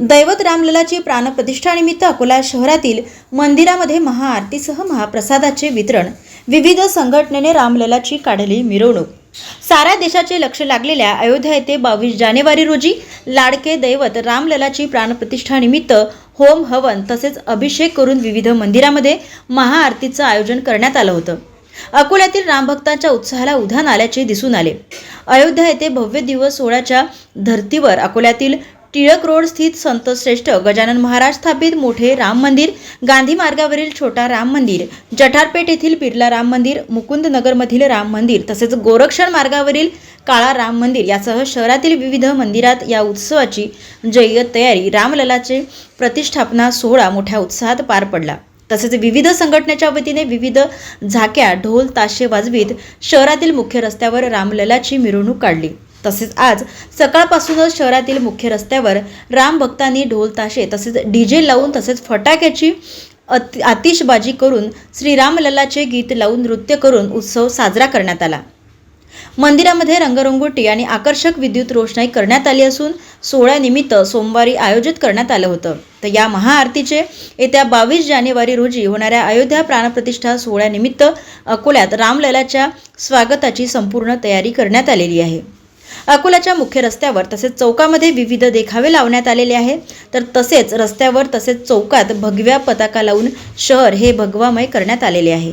दैवत रामललाची प्राणप्रतिष्ठानिमित्त अकोला शहरातील मंदिरामध्ये महाआरतीसह महाप्रसादाचे वितरण. विविध संघटनेने रामललाची काढली मिरवणूक. साऱ्या देशाचे लक्ष लागलेल्या अयोध्या येथे बावीस जानेवारी रोजी लाडके दैवत रामललाची प्राणप्रतिष्ठानिमित्त होम हवन तसेच अभिषेक करून विविध मंदिरामध्ये महाआरतीचं आयोजन करण्यात आलं होतं. अकोल्यातील रामभक्तांच्या उत्साहाला उधाण आल्याचे दिसून आले. अयोध्या येथे भव्य दिवस सोहळ्याच्या धर्तीवर अकोल्यातील टिळक रोड स्थित संतश्रेष्ठ गजानन महाराज स्थापित मोठे राम मंदिर गांधी मार्गावरील छोटा राम मंदिर जठारपेठ येथील बिर्ला राम मंदिर मुकुंदनगरमधील राम मंदिर तसेच गोरक्षण मार्गावरील काळा राम मंदिर यासह शहरातील विविध मंदिरात या उत्सवाची जय्यत तयारी रामललाचे प्रतिष्ठापना सोहळा मोठ्या उत्साहात पार पडला. तसेच विविध संघटनेच्या वतीने विविध झाक्या ढोल ताशे वाजवीत शहरातील मुख्य रस्त्यावर रामललाची मिरवणूक काढली. तसेच आज सकाळपासूनच शहरातील मुख्य रस्त्यावर राम भक्तांनी ढोल ताशे तसेच डीजे लावून तसेच फटाक्याची अति आतिषबाजी करून श्रीरामललाचे गीत लावून नृत्य करून उत्सव साजरा करण्यात आला. मंदिरामध्ये रंगरंगोटी आणि आकर्षक विद्युत रोषणाई करण्यात आली असून सोहळ्यानिमित्त सोमवारी आयोजित करण्यात आलं होतं. तर या महाआरतीचे येत्या बावीस जानेवारी रोजी होणाऱ्या अयोध्या प्राणप्रतिष्ठा सोहळ्यानिमित्त अकोल्यात रामललाच्या स्वागताची संपूर्ण तयारी करण्यात आलेली आहे. अकोल्याच्या मुख्य रस्त्यावर तसेच चौकामध्ये विविध देखावे लावण्यात आलेले आहे. तर तसेच रस्त्यावर तसेच चौकात भगव्या पताका लावून शहर हे भगवामय करण्यात आलेले आहे.